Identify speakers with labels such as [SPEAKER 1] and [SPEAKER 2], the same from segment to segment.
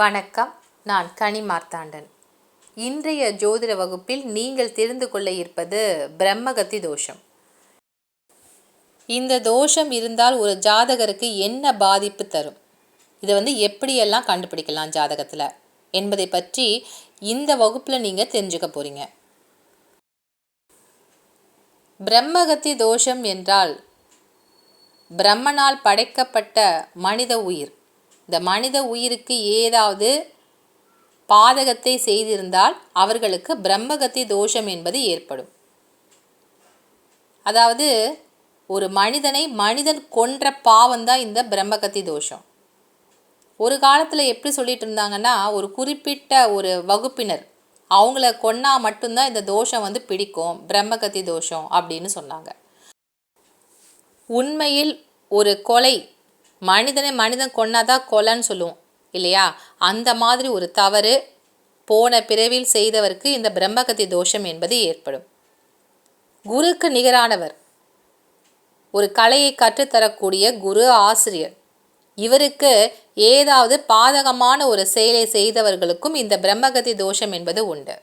[SPEAKER 1] வணக்கம். நான் கனி மார்த்தாண்டன். இன்றைய ஜோதிட வகுப்பில் நீங்கள் தெரிந்து கொள்ள இருப்பது பிரம்மகத்தி தோஷம். இந்த தோஷம் இருந்தால் ஒரு ஜாதகருக்கு என்ன பாதிப்பு தரும்? இதை வந்து எப்படியெல்லாம் கண்டுபிடிக்கலாம் ஜாதகத்தில்? என்பதை பற்றி இந்த வகுப்பில் நீங்கள் தெரிஞ்சுக்க போகிறீங்க பிரம்மகத்தி தோஷம் என்றால் பிரம்மனால் படைக்கப்பட்ட மனித உயிர். இந்த மனித உயிருக்கு ஏதாவது பாதகத்தை செய்திருந்தால் அவர்களுக்கு பிரம்மகத்தி தோஷம் என்பது ஏற்படும். அதாவது ஒரு மனிதனை மனிதன் கொன்ற பாவம்தான் இந்த பிரம்மகத்தி தோஷம். ஒரு காலத்தில் எப்படி சொல்லிட்டு இருந்தாங்கன்னா ஒரு குறிப்பிட்ட ஒரு வகுப்பினர் அவங்கள கொன்னா மட்டும்தான் இந்த தோஷம் வந்து பிடிக்கும் பிரம்மகத்தி தோஷம் அப்படின்னு சொன்னாங்க. உண்மையில் ஒரு கொலை மனிதனை மனிதன் கொன்னாதான் கொலைன்னு சொல்லுவோம் இல்லையா? அந்த மாதிரி ஒரு தவறு போன பிறவில் செய்தவருக்கு இந்த பிரம்மகத்தி தோஷம் என்பது ஏற்படும். குருக்கு நிகரானவர். ஒரு கலையை கற்றுத்தரக்கூடிய குரு ஆசிரியர். இவருக்கு ஏதாவது பாதகமான ஒரு செயலை செய்தவர்களுக்கும் இந்த பிரம்மகதி தோஷம் என்பது உண்டு.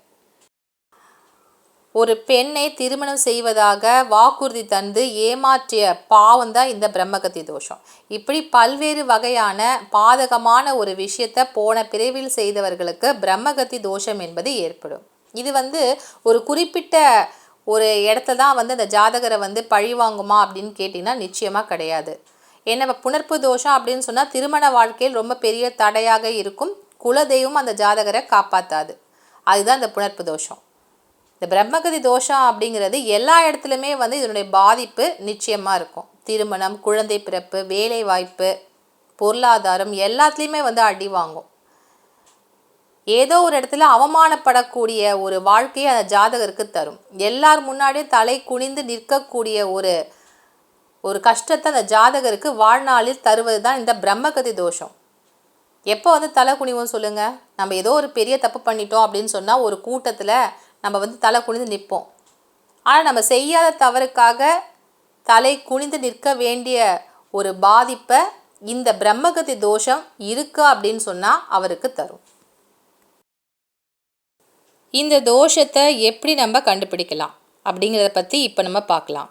[SPEAKER 1] ஒரு பெண்ணை திருமணம் செய்வதாக வாக்குறுதி தந்து ஏமாற்றிய பாவம் தான் இந்த பிரம்மகத்தி தோஷம். இப்படி பல்வேறு வகையான பாதகமான ஒரு விஷயத்தை போன பிரிவில் செய்தவர்களுக்கு பிரம்மகத்தி தோஷம் என்பது ஏற்படும். இது வந்து ஒரு குறிப்பிட்ட ஒரு இடத்துல தான் வந்து அந்த ஜாதகரை வந்து பழி வாங்குமா அப்படின்னு கேட்டிங்கன்னா நிச்சயமாக கிடையாது. ஏன்னா புணர்ப்பு தோஷம் அப்படின்னு சொன்னால் திருமண வாழ்க்கையில் ரொம்ப பெரிய தடையாக இருக்கும். குலதெய்வம் அந்த ஜாதகரை காப்பாற்றாது அதுதான் இந்த புணர்ப்பு தோஷம். இந்த பிரம்மகதி தோஷம் அப்படிங்கிறது எல்லா இடத்துலையுமே வந்து இதனுடைய பாதிப்பு நிச்சயமாக இருக்கும். திருமணம் குழந்தை பிறப்பு வேலை வாய்ப்பு பொருளாதாரம் எல்லாத்துலேயுமே வந்து அடி வாங்கும். ஏதோ ஒரு இடத்துல அவமானப்படக்கூடிய ஒரு வாழ்க்கையை அந்த ஜாதகருக்கு தரும். எல்லார் முன்னாடியும் தலை குனிந்து நிற்கக்கூடிய ஒரு ஒரு கஷ்டத்தை அந்த ஜாதகருக்கு வாழ்நாளில் தருவது தான் இந்த பிரம்மகதி தோஷம். எப்போ வந்து தலை குனிவோம் சொல்லுங்கள் நம்ம ஏதோ ஒரு பெரிய தப்பு பண்ணிட்டோம் அப்படின்னு சொன்னால் ஒரு கூட்டத்தில் நம்ம வந்து தலை குனிந்து நிற்போம். ஆனால் நம்ம செய்யாத தவறுக்காக தலை குனிந்து நிற்க வேண்டிய ஒரு பாதிப்பை இந்த பிரம்மகதி தோஷம் இருக்கு அப்படின்னு சொன்னால் அவருக்கு தரும். இந்த தோஷத்தை எப்படி நம்ம கண்டுபிடிக்கலாம் அப்படிங்கிறத பற்றி இப்போ நம்ம பார்க்கலாம்.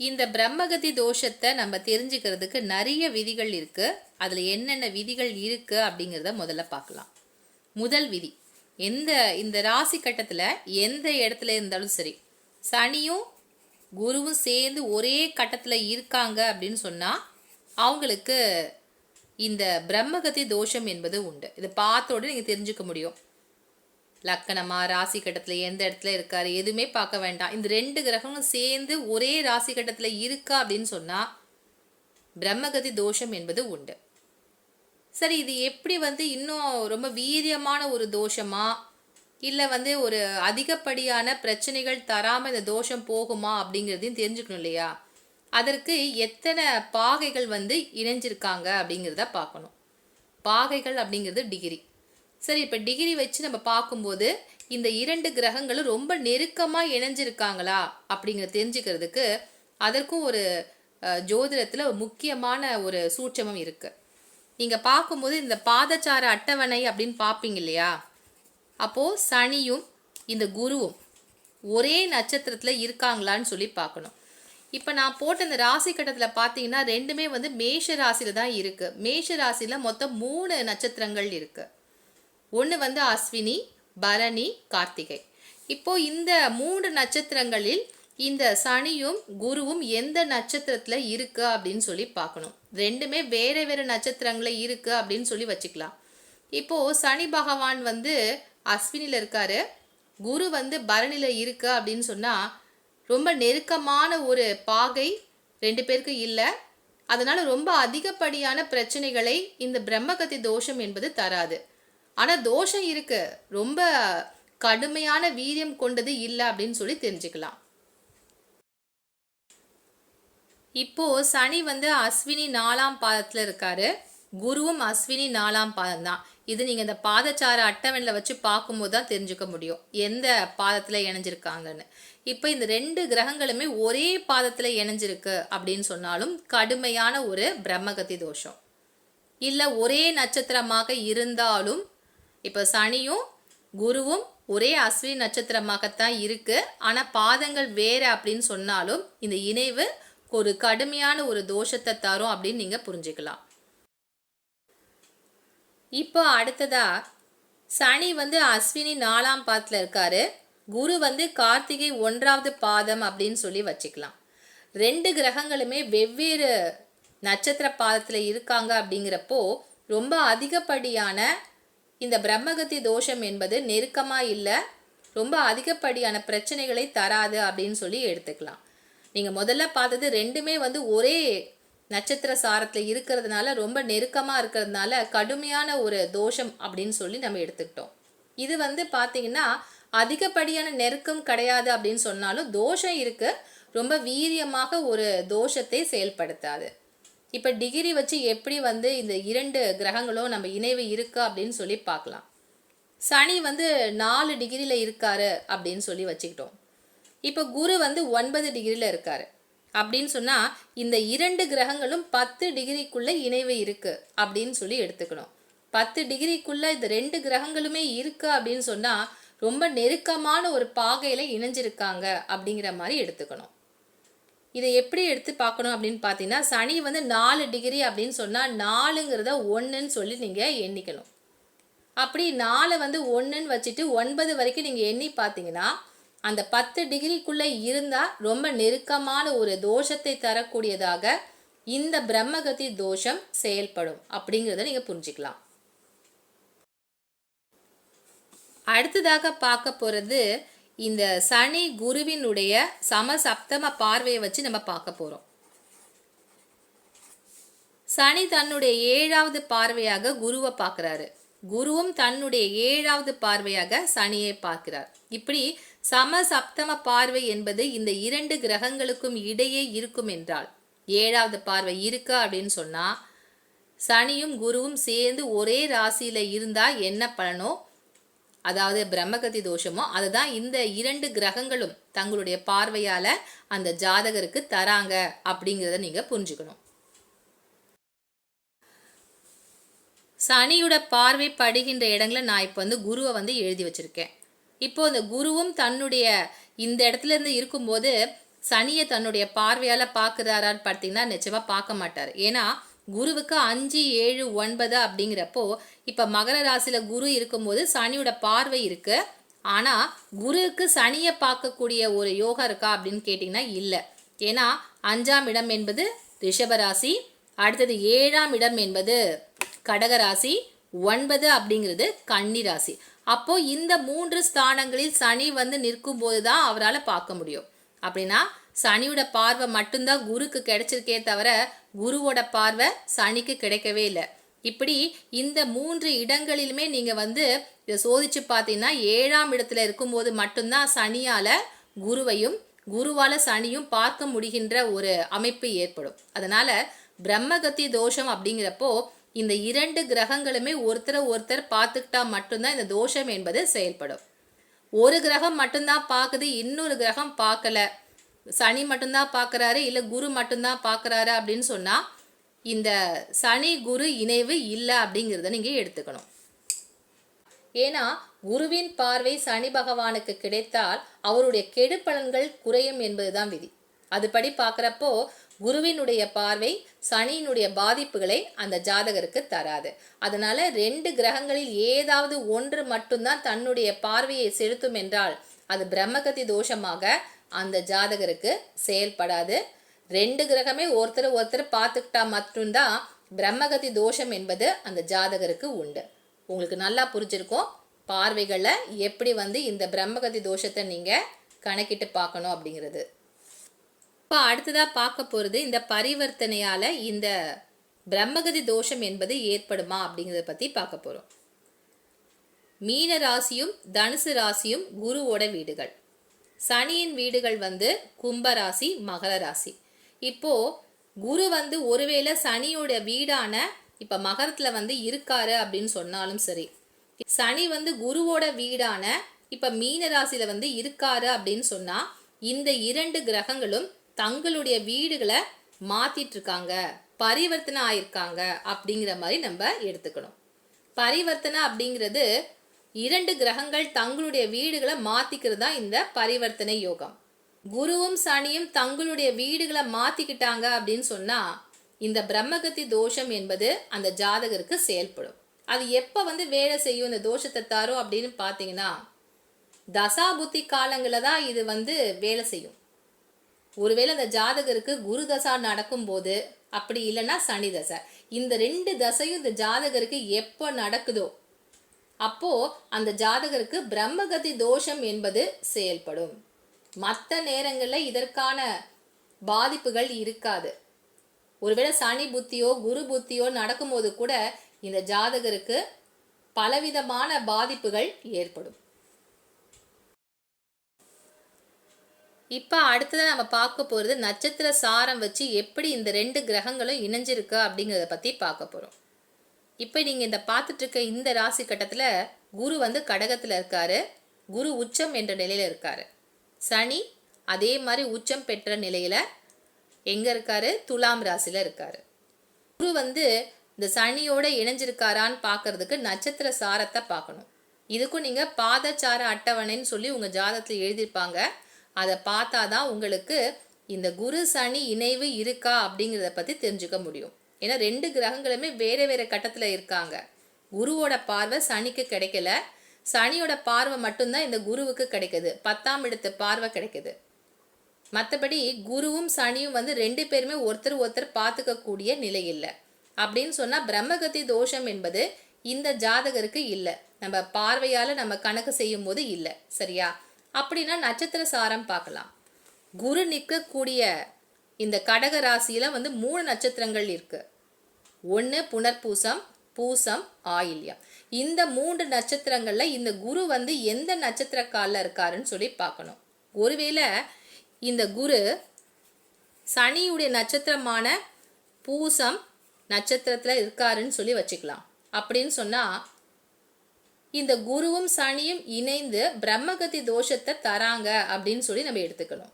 [SPEAKER 1] இந்த பிரம்மகதி தோஷத்தை நம்ம தெரிஞ்சுக்கிறதுக்கு நிறைய விதிகள் இருக்குது அதில் என்னென்ன விதிகள் இருக்குது அப்படிங்கிறத முதல்ல பார்க்கலாம். முதல் விதி எந்த இந்த ராசி கட்டத்தில் எந்த இடத்துல இருந்தாலும் சரி சனியும் குருவும் சேர்ந்து ஒரே கட்டத்தில் இருக்காங்க அப்படின்னு சொன்னால் அவங்களுக்கு இந்த பிரம்மகதி தோஷம் என்பது உண்டு. இதை பார்த்தோடு நீங்கள் தெரிஞ்சுக்க முடியும். லக்கணமா ராசி கட்டத்தில் எந்த இடத்துல இருக்காரு எதுவுமே பார்க்க வேண்டாம். இந்த ரெண்டு கிரகங்களும் சேர்ந்து ஒரே ராசி கட்டத்தில் இருக்கா அப்படின்னு சொன்னால் பிரம்மகதி தோஷம் என்பது உண்டு. சரி இது எப்படி வந்து இன்னும் ரொம்ப வீரியமான ஒரு தோஷமா? இல்லை வந்து ஒரு அதிகப்படியான பிரச்சனைகள் தராமல் இந்த தோஷம் போகுமா அப்படிங்கிறதையும் தெரிஞ்சுக்கணும் இல்லையா? அதற்கு எத்தனை பாகைகள் வந்து இணைஞ்சிருக்காங்க அப்படிங்கிறத பார்க்கணும். பாகைகள் அப்படிங்கிறது டிகிரி. சரி இப்போ டிகிரி வச்சு நம்ம பார்க்கும்போது இந்த இரண்டு கிரகங்களும் ரொம்ப நெருக்கமாக இணைஞ்சிருக்காங்களா அப்படிங்கிற தெரிஞ்சுக்கிறதுக்கு அதற்கும் ஒரு ஜோதிடத்தில் முக்கியமான ஒரு சூட்சமம் இருக்குது நீங்கள் பார்க்கும்போது இந்த பாதச்சார அட்டவணை அப்படின்னு பார்ப்பீங்க இல்லையா? அப்போது சனியும் இந்த குருவும் ஒரே நட்சத்திரத்தில் இருக்காங்களான்னு சொல்லி பார்க்கணும். இப்போ நான் போட்ட இந்த ராசி கட்டத்தில் பார்த்தீங்கன்னா ரெண்டுமே வந்து மேஷ ராசியில் தான் இருக்குது மேஷ ராசியில் மொத்தம் மூணு நட்சத்திரங்கள் இருக்குது ஒன்று வந்து அஸ்வினி பரணி கார்த்திகை. இப்போது இந்த மூன்று நட்சத்திரங்களில் இந்த சனியும் குருவும் எந்த நட்சத்திரத்தில் இருக்கு அப்படின்னு சொல்லி பார்க்கணும். ரெண்டுமே வேறு வேறு நட்சத்திரங்கள இருக்கு அப்படின்னு சொல்லி வச்சுக்கலாம். இப்போது சனி பகவான் வந்து அஸ்வினியில் இருக்காரு. குரு வந்து பரணியில் இருக்கு அப்படின்னு சொன்னால் ரொம்ப நெருக்கமான ஒரு பாகை ரெண்டு பேருக்கு இல்லை. அதனால் ரொம்ப அதிகப்படியான பிரச்சனைகளை இந்த பிரம்மகத்தி தோஷம் என்பது தராது. ஆனால் தோஷம் இருக்குது ரொம்ப கடுமையான வீரியம் கொண்டது இல்லை அப்படின்னு சொல்லி தெரிஞ்சுக்கலாம். இப்போது சனி வந்து அஸ்வினி நாலாம் பாதத்தில் இருக்காரு. குருவும் அஸ்வினி நாலாம் பாதம் தான் இது நீங்கள் இந்த பாதச்சார அட்டவணையில் வச்சு பார்க்கும்போது தான் தெரிஞ்சுக்க முடியும். எந்த பாதத்தில் இணைஞ்சிருக்காங்கன்னு. இப்போ இந்த ரெண்டு கிரகங்களுமே ஒரே பாதத்தில் இணைஞ்சிருக்கு அப்படின்னு சொன்னாலும் கடுமையான ஒரு பிரம்மகத்தி தோஷம். இல்லை ஒரே நட்சத்திரமாக இருந்தாலும் இப்போ சனியும் குருவும் ஒரே அஸ்வினி நட்சத்திரமாகத்தான் இருக்குது ஆனால் பாதங்கள் வேறு அப்படின்னு சொன்னாலும் இந்த இணைவு ஒரு கடுமையான ஒரு தோஷத்தை தரும் அப்படின்னு நீங்கள் புரிஞ்சுக்கலாம். இப்போ அடுத்ததா சனி வந்து அஸ்வினி நாலாம் பாதத்தில் இருக்காரு. குரு வந்து கார்த்திகை ஒன்றாவது பாதம் அப்படின்னு சொல்லி வச்சுக்கலாம். ரெண்டு கிரகங்களுமே வெவ்வேறு நட்சத்திர பாதத்தில் இருக்காங்க அப்படிங்கிறப்போ ரொம்ப அதிகப்படியான இந்த பிரம்மகத்தி தோஷம் என்பது நெருக்கமாக இல்லை ரொம்ப அதிகப்படியான பிரச்சனைகளை தராது அப்படின்னு சொல்லி எடுத்துக்கலாம். நீங்கள் முதல்ல பார்த்தது ரெண்டுமே வந்து ஒரே நட்சத்திர சாரத்தில் இருக்கிறதுனால ரொம்ப நெருக்கமாக இருக்கிறதுனால கடுமையான ஒரு தோஷம் அப்படின்னு சொல்லி நம்ம எடுத்துக்கிட்டோம். இது வந்து பார்த்தீங்கன்னா அதிகப்படியான நெருக்கம் கிடையாது அப்படின்னு சொன்னாலும் தோஷம் இருக்கு. ரொம்ப வீரியமாக ஒரு தோஷத்தை செயல்படுத்தாது. இப்போ டிகிரி வச்சு எப்படி வந்து இந்த இரண்டு கிரகங்களும் நம்ம இணைவு இருக்கு அப்படின்னு சொல்லி பார்க்கலாம். சனி வந்து நாலு டிகிரியில் இருக்காரு அப்படின்னு சொல்லி வச்சுக்கிட்டோம். இப்போ குரு வந்து ஒன்பது டிகிரியில் இருக்கார். அப்படின்னு சொன்னால் இந்த இரண்டு கிரகங்களும் பத்து டிகிரிக்குள்ளே இணைவு இருக்குது அப்படின்னு சொல்லி எடுத்துக்கணும். பத்து டிகிரிக்குள்ளே இந்த ரெண்டு கிரகங்களுமே இருக்குது அப்படின்னு சொன்னால் ரொம்ப நெருக்கமான ஒரு பாகையில் இணைஞ்சிருக்காங்க அப்படிங்கிற மாதிரி எடுத்துக்கணும். இதை எப்படி எடுத்து பார்க்கணும் அப்படின்னு பார்த்தீங்கன்னா சனி வந்து நாலு டிகிரி அப்படின்னு சொன்னால் நாலுங்கிறத ஒன்றுன்னு சொல்லி நீங்கள் எண்ணிக்கணும். அப்படி நாலை வந்து ஒன்றுன்னு வச்சுட்டு ஒன்பது வரைக்கும் நீங்கள் எண்ணி பார்த்தீங்கன்னா அந்த பத்து டிகிரிக்குள்ளே இருந்தால் ரொம்ப நெருக்கமான ஒரு தோஷத்தை தரக்கூடியதாக இந்த பிரம்மகதி தோஷம் செயல்படும் அப்படிங்கிறத நீங்கள் புரிஞ்சுக்கலாம். அடுத்ததாக பார்க்க போகிறது இந்த சனி குருவினுடைய சமசப்தம பார்வையை வச்சு நம்ம பார்க்க போகிறோம் சனி தன்னுடைய ஏழாவது பார்வையாக குருவை பார்க்குறாரு. குருவும் தன்னுடைய ஏழாவது பார்வையாக சனியை பார்க்கிறார். இப்படி சமசப்தம பார்வை என்பது இந்த இரண்டு கிரகங்களுக்கும் இடையே இருக்கும் என்றால் ஏழாவது பார்வை இருக்கு அப்படின்னு சொன்னா சனியும் குருவும் சேர்ந்து ஒரே ராசியில இருந்தா என்ன பலனோ அதாவது பிரம்மகதி தோஷமோ அதுதான் இந்த இரண்டு கிரகங்களும் தங்களுடைய பார்வையால அந்த ஜாதகருக்கு தராங்க அப்படிங்கிறத நீங்க புரிஞ்சுக்கணும். சனியோட பார்வை படுகின்ற இடங்களை நான் இப்போ வந்து குருவை வந்து எழுதி வச்சிருக்கேன். இப்போ இந்த குருவும் தன்னுடைய இந்த இடத்துல இருந்து இருக்கும்போது சனியை தன்னுடைய பார்வையால பார்க்குறாரான்னு பார்த்தீங்கன்னா நிச்சயமா பார்க்க மாட்டார். ஏன்னா குருவுக்கு அஞ்சு ஏழு ஒன்பது அப்படிங்கிறப்போ இப்போ மகர ராசியில குரு இருக்கும்போது சனியோட பார்வை இருக்கு. ஆனா குருவுக்கு சனியை பார்க்கக்கூடிய ஒரு யோகம் இருக்கா அப்படின்னு கேட்டிங்கன்னா இல்லை. ஏன்னா அஞ்சாம் இடம் என்பது ரிஷபராசி அடுத்தது ஏழாம் இடம் என்பது கடகராசி ஒன்பது அப்படிங்கிறது கன்னிராசி அப்போ இந்த மூன்று ஸ்தானங்களில் சனி வந்து நிற்கும் போது தான் அவரால் பார்க்க முடியும். அப்படின்னா சனியோட பார்வை மட்டும்தான் குருக்கு கிடைச்சிருக்கே தவிர குருவோட பார்வை சனிக்கு கிடைக்கவே இல்லை. இப்படி இந்த மூன்று இடங்களிலுமே நீங்க வந்து இதை சோதிச்சு பார்த்தீங்கன்னா ஏழாம் இடத்துல இருக்கும்போது மட்டும்தான் சனியால குருவையும் குருவால சனியும் பார்க்க முடிகின்ற ஒரு அமைப்பு ஏற்படும். அதனால பிரம்மகத்தி தோஷம் அப்படிங்கிறப்போ இந்த இரண்டு கிரகங்களுமே ஒருத்தரை ஒருத்தர் பார்த்துக்கிட்டா மட்டும்தான் இந்த தோஷம் என்பது செயல்படும். ஒரு கிரகம் மட்டும்தான் பார்க்குது இன்னொரு கிரகம் பார்க்கல. சனி மட்டும்தான் பார்க்குறாரு இல்லை குரு மட்டும்தான் பார்க்குறாரு அப்படின்னு சொன்னால் இந்த சனி குரு இணைவு இல்லை அப்படிங்கிறத நீங்கள் எடுத்துக்கணும். ஏன்னா குருவின் பார்வை சனி பகவானுக்கு கிடைத்தால் அவருடைய கெடு பலன்கள் குறையும் என்பதுதான் விதி. அதுபடி பார்க்குறப்போ குருவினுடைய பார்வை சனியினுடைய பாதிப்புகளை அந்த ஜாதகருக்கு தராது. அதனால ரெண்டு கிரகங்களில் ஏதாவது ஒன்று மட்டும்தான் தன்னுடைய பார்வையை செலுத்தும் என்றால் அது பிரம்மகதி தோஷமாக அந்த ஜாதகருக்கு செயல்படாது. ரெண்டு கிரகமே ஒருத்தர் ஒருத்தர் பார்த்துக்கிட்டா மட்டும்தான் பிரம்மகதி தோஷம் என்பது அந்த ஜாதகருக்கு உண்டு. உங்களுக்கு நல்லா புரிஞ்சிருக்கும். பார்வைகளை எப்படி வந்து இந்த பிரம்மகதி தோஷத்தை நீங்கள் கணக்கிட்டு பார்க்கணும் அப்படிங்கிறது. இப்போ அடுத்ததாக பார்க்க போகிறது இந்த பரிவர்த்தனையால் இந்த பிரம்மகதி தோஷம் என்பது ஏற்படுமா அப்படிங்கிறத பற்றி பார்க்க போகிறோம் மீன ராசியும் தனுசு ராசியும் குருவோட வீடுகள். சனியின் வீடுகள் வந்து கும்ப ராசி மகர ராசி. இப்போ குரு வந்து ஒருவேளை சனியோட வீடான இப்போ மகரத்தில் வந்து இருக்காரு அப்படின்னு சொன்னாலும் சரி சனி வந்து குருவோட வீடான இப்போ மீன ராசியில் வந்து இருக்காரு அப்படின்னு சொன்னால் இந்த இரண்டு கிரகங்களும் தங்களுடைய வீடுகளை மாத்திட்டு இருக்காங்க பரிவர்த்தனை ஆயிருக்காங்க அப்படிங்கிற மாதிரி நம்ம எடுத்துக்கணும். பரிவர்த்தனை அப்படிங்கிறது இரண்டு கிரகங்கள் தங்களுடைய வீடுகளை மாத்திக்கிறது தான் இந்த பரிவர்த்தனை யோகம். குருவும் சனியும் தங்களுடைய வீடுகளை மாத்திக்கிட்டாங்க அப்படின்னு சொன்னா இந்த பிரம்மகத்தி தோஷம் என்பது அந்த ஜாதகருக்கு செயல்படும். அது எப்ப வந்து வேலை செய்யும் இந்த தோஷத்தை தரும் அப்படின்னு பார்த்தீங்கன்னா தசா புத்தி காலங்களில் தான் இது வந்து வேலை செய்யும். ஒருவேளை அந்த ஜாதகருக்கு குரு தசா நடக்கும்போது அப்படி இல்லைன்னா சனி தசை. இந்த ரெண்டு தசையும் இந்த ஜாதகருக்கு எப்போ நடக்குதோ அப்போ அந்த ஜாதகருக்கு பிரம்மகதி தோஷம் என்பது செயல்படும். மற்ற நேரங்களில் இதற்கான பாதிப்புகள் இருக்காது. ஒருவேளை சனி புத்தியோ குரு புத்தியோ நடக்கும்போது கூட இந்த ஜாதகருக்கு பலவிதமான பாதிப்புகள் ஏற்படும். இப்போ அடுத்ததாக நம்ம பார்க்க போகிறது நட்சத்திர சாரம் வச்சு எப்படி இந்த ரெண்டு கிரகங்களும் இணைஞ்சிருக்கு அப்படிங்கிறத பற்றி பார்க்க போகிறோம் இப்போ நீங்கள் இந்த பார்த்துட்ருக்க இந்த ராசி கட்டத்தில் குரு வந்து கடகத்தில் இருக்காரு. குரு உச்சம் என்ற நிலையில் இருக்காரு. சனி அதே மாதிரி உச்சம் பெற்ற நிலையில் எங்கே இருக்காரு? துலாம் ராசியில் இருக்காரு. குரு வந்து இந்த சனியோட இணைஞ்சிருக்காரான்னு பார்க்கறதுக்கு நட்சத்திர சாரத்தை பார்க்கணும். இதுக்கும் நீங்கள் பாதச்சார அட்டவணைன்னு சொல்லி உங்கள் ஜாதகத்தில் எழுதியிருப்பாங்க. அதை பார்த்தா தான் உங்களுக்கு இந்த குரு சனி இணைவு இருக்கா அப்படிங்கிறத பற்றி தெரிஞ்சுக்க முடியும். ஏன்னா ரெண்டு கிரகங்களுமே வேறு வேறு கட்டத்தில் இருக்காங்க. குருவோட பார்வை சனிக்கு கிடைக்கல. சனியோட பார்வை மட்டும்தான் இந்த குருவுக்கு கிடைக்குது. பத்தாம் இடத்து பார்வை கிடைக்குது. மற்றபடி குருவும் சனியும் வந்து ரெண்டு பேருமே ஒருத்தர் ஒருத்தர் பார்த்துக்கக்கூடிய நிலை இல்லை. அப்படின்னு சொன்னால் பிரம்மகத்தி தோஷம் என்பது இந்த ஜாதகருக்கு இல்லை. நம்ம பார்வையால் நம்ம கணக்கு செய்யும் போது இல்லை. சரியா? அப்படின்னா நட்சத்திர சாரம் பார்க்கலாம். குரு நிற்கக்கூடிய இந்த கடக ராசியில் வந்து மூணு நட்சத்திரங்கள் இருக்கு. ஒன்று புனர்பூசம் பூசம் ஆயில்யம். இந்த மூன்று நட்சத்திரங்களில் இந்த குரு வந்து எந்த நட்சத்திர காலில் இருக்காருன்னு சொல்லி பார்க்கணும். ஒருவேளை இந்த குரு சனியுடைய நட்சத்திரமான பூசம் நட்சத்திரத்தில் இருக்காருன்னு சொல்லி வச்சுக்கலாம். அப்படின்னு சொன்னால் இந்த குருவும் சனியும் இணைந்து பிரம்மகதி தோஷத்தை தராங்க அப்படின்னு சொல்லி நம்ம எடுத்துக்கணும்.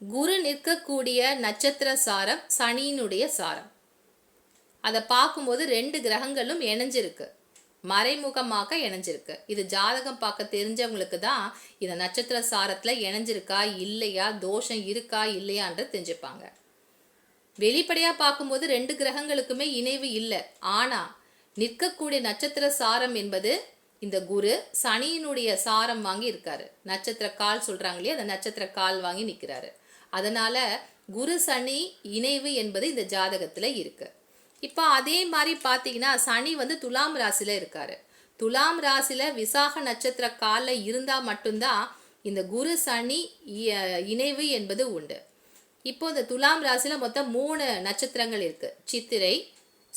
[SPEAKER 1] குரு நிற்கக்கூடிய நட்சத்திர சாரம் சனியினுடைய சாரம். அதை பார்க்கும்போது ரெண்டு கிரகங்களும் இணைஞ்சிருக்கு. மறைமுகமாக இணைஞ்சிருக்கு. இது ஜாதகம் பார்க்க தெரிஞ்சவங்களுக்கு தான் இந்த நட்சத்திர சாரத்தில் இணைஞ்சிருக்கா இல்லையா தோஷம் இருக்கா இல்லையான்றது தெரிஞ்சுப்பாங்க. வெளிப்படையாக பார்க்கும்போது ரெண்டு கிரகங்களுக்குமே இணைவு இல்லை. ஆனால் நிற்கக்கூடிய நட்சத்திர சாரம் என்பது இந்த குரு சனியினுடைய சாரம் வாங்கி இருக்காரு. நட்சத்திர கால் சொல்றாங்க இல்லையா? அந்த நட்சத்திர கால் வாங்கி நிற்கிறாரு அதனால குரு சனி இணைவு என்பது இந்த ஜாதகத்துல இருக்கு. இப்போ அதே மாதிரி பார்த்தீங்கன்னா சனி வந்து துலாம் ராசியில இருக்காரு. துலாம் ராசியில விசாக நட்சத்திர காலில் இருந்தா மட்டும்தான் இந்த குரு சனி இணைவு என்பது உண்டு. இப்போ இந்த துலாம் ராசியில மொத்தம் மூணு நட்சத்திரங்கள் இருக்கு. சித்திரை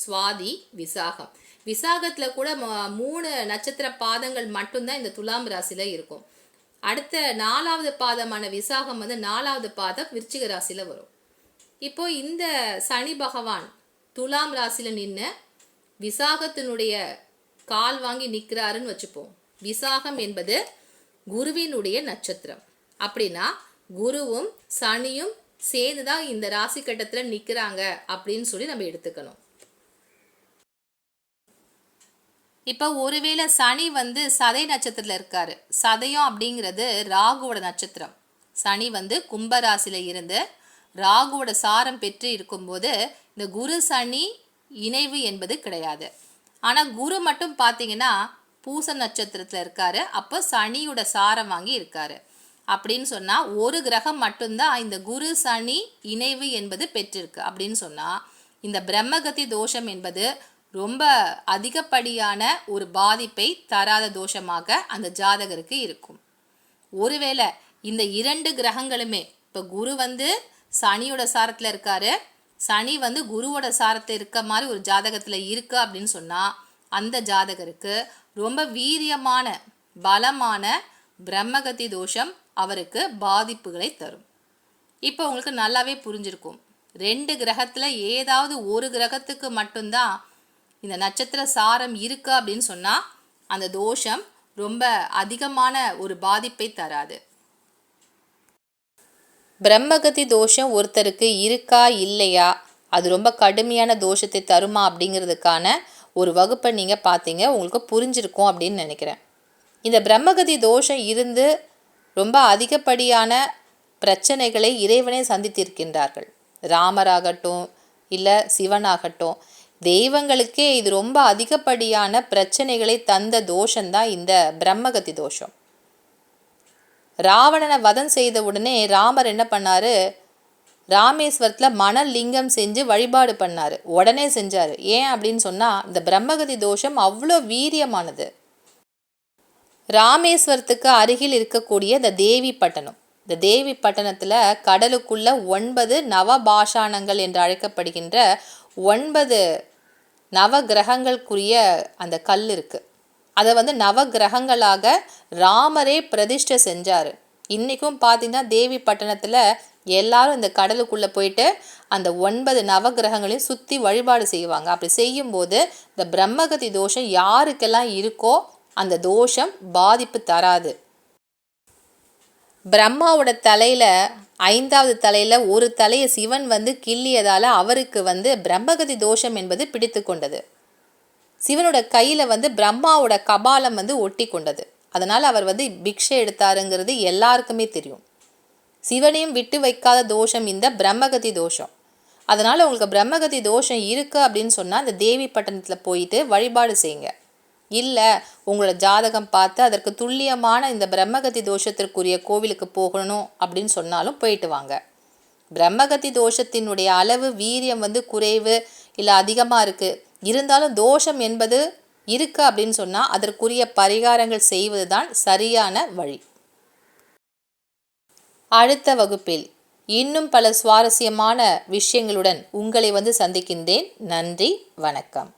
[SPEAKER 1] சுவாதி விசாகம். விசாகத்தில் கூட மூணு நட்சத்திர பாதங்கள் மட்டும்தான் இந்த துலாம் ராசியில் இருக்கும். அடுத்த நாலாவது பாதமான விசாகம் வந்து நாலாவது பாதம் விருச்சிக ராசியில் வரும். இப்போ இந்த சனி பகவான் துலாம் ராசியில் நின்று விசாகத்தினுடைய கால் வாங்கி நிற்கிறாருன்னு வச்சுப்போம். விசாகம் என்பது குருவினுடைய நட்சத்திரம். அப்படின்னா குருவும் சனியும் சேர்ந்து தான் இந்த ராசி கட்டத்தில் நிற்கிறாங்க அப்படின்னு சொல்லி நம்ம எடுத்துக்கணும். இப்போ ஒருவேளை சனி வந்து சதை நட்சத்திரத்தில் இருக்காரு. சதயம் அப்படிங்கிறது ராகுவோட நட்சத்திரம். சனி வந்து கும்பராசியில் இருந்து ராகுவோட சாரம் பெற்று இருக்கும்போது இந்த குரு சனி இணைவு என்பது கிடையாது. ஆனால் குரு மட்டும் பார்த்தீங்கன்னா பூச நட்சத்திரத்தில் இருக்காரு. அப்போ சனியோட சாரம் வாங்கி இருக்காரு. அப்படின்னு சொன்னால் ஒரு கிரகம் மட்டும்தான் இந்த குரு சனி இணைவு என்பது பெற்றிருக்கு. அப்படின்னு சொன்னால் இந்த பிரம்மகத்தி தோஷம் என்பது ரொம்ப அதிகப்படியான ஒரு பாதிப்பை தராத தோஷமாக அந்த ஜாதகருக்கு இருக்கும். ஒருவேளை இந்த இரண்டு கிரகங்களுமே இப்போ குரு வந்து சனியோட சாரத்தில் இருக்காரு சனி வந்து குருவோட சாரத்தில் இருக்க மாதிரி ஒரு ஜாதகத்தில் இருக்கு அப்படின்னு சொன்னால் அந்த ஜாதகருக்கு ரொம்ப வீரியமான பலமான பிரம்மகதி தோஷம் அவருக்கு பாதிப்புகளை தரும். இப்போ உங்களுக்கு நல்லாவே புரிஞ்சிருக்கும். ரெண்டு கிரகத்தில் ஏதாவது ஒரு கிரகத்துக்கு மட்டும்தான் இந்த நட்சத்திர சாரம் இருக்கு அப்படின்னு சொன்னால் அந்த தோஷம் ரொம்ப அதிகமான ஒரு பாதிப்பை தராது. பிரம்மகதி தோஷம் ஒருத்தருக்கு இருக்கா இல்லையா? அது ரொம்ப கடுமையான தோஷத்தை தருமா அப்படிங்கிறதுக்கான ஒரு வகுப்பை நீங்கள் பார்த்தீங்க உங்களுக்கு புரிஞ்சிருக்கும் அப்படின்னு நினைக்கிறேன். இந்த பிரம்மகதி தோஷம் இருந்து ரொம்ப அதிகப்படியான பிரச்சனைகளை இறைவனே சந்தித்திருக்கின்றார்கள். ராமராகட்டும் இல்லை சிவனாகட்டும் தெய்வங்களுக்கே இது ரொம்ப அதிகப்படியான பிரச்சனைகளை தந்த தோஷந்தான் இந்த பிரம்மகதி தோஷம். ராவணனை வதம் செய்த உடனே ராமர் என்ன பண்ணார்? ராமேஸ்வரத்தில் மணல் லிங்கம் செஞ்சு வழிபாடு பண்ணார். உடனே செஞ்சார். ஏன் அப்படின்னு சொன்னால் இந்த பிரம்மகதி தோஷம் அவ்வளோ வீரியமானது. ராமேஸ்வரத்துக்கு அருகில் இருக்கக்கூடிய இந்த தேவி பட்டணம். இந்த தேவி பட்டணத்தில் கடலுக்குள்ள ஒன்பது நவபாஷாணங்கள் என்று அழைக்கப்படுகின்ற ஒன்பது நவ கிரகங்களுக்குரிய அந்த கல் இருக்குது அதை வந்து நவ கிரகங்களாக ராமரே பிரதிஷ்டை செஞ்சார். இன்றைக்கும் பார்த்தீங்கன்னா தேவி பட்டணத்தில் எல்லாரும் இந்த கடலுக்குள்ளே போயிட்டு அந்த ஒன்பது நவகிரகங்களையும் சுற்றி வழிபாடு செய்வாங்க. அப்படி செய்யும்போது இந்த பிரம்மகதி தோஷம் யாருக்கெல்லாம் இருக்கோ அந்த தோஷம் பாதிப்பு தராது. பிரம்மாவோட தலையில் ஐந்தாவது தலையில் ஒரு தலையை சிவன் வந்து கிள்ளியதால் அவருக்கு வந்து பிரம்மகதி தோஷம் என்பது பிடித்து கொண்டது. சிவனோட கையில் வந்து பிரம்மாவோட கபாலம் வந்து ஒட்டி கொண்டது. அதனால் அவர் வந்து பிக்ஷை எடுத்தாருங்கிறது எல்லாருக்குமே தெரியும். சிவனையும் விட்டு வைக்காத தோஷம் இந்த பிரம்மகதி தோஷம். அதனால் உங்களுக்கு பிரம்மகதி தோஷம் இருக்குது அப்படின்னு சொன்னால் அந்த தேவி பட்டணத்தில் போயிட்டு வழிபாடு செய்யுங்க. இல்லை உங்களோட ஜாதகம் பார்த்து அதற்கு துல்லியமான இந்த பிரம்மகதி தோஷத்திற்குரிய கோவிலுக்கு போகணும் அப்படின்னு சொன்னாலும் போயிட்டு வாங்க. பிரம்மகதி தோஷத்தினுடைய அளவு வீரியம் வந்து குறைவு இல்லை அதிகமாக இருக்குது இருந்தாலும் தோஷம் என்பது இருக்குது அப்படின்னு சொன்னால் அதற்குரிய பரிகாரங்கள் செய்வது தான் சரியான வழி. அடுத்த வகுப்பில் இன்னும் பல சுவாரஸ்யமான விஷயங்களுடன் உங்களை வந்து சந்திக்கின்றேன். நன்றி வணக்கம்.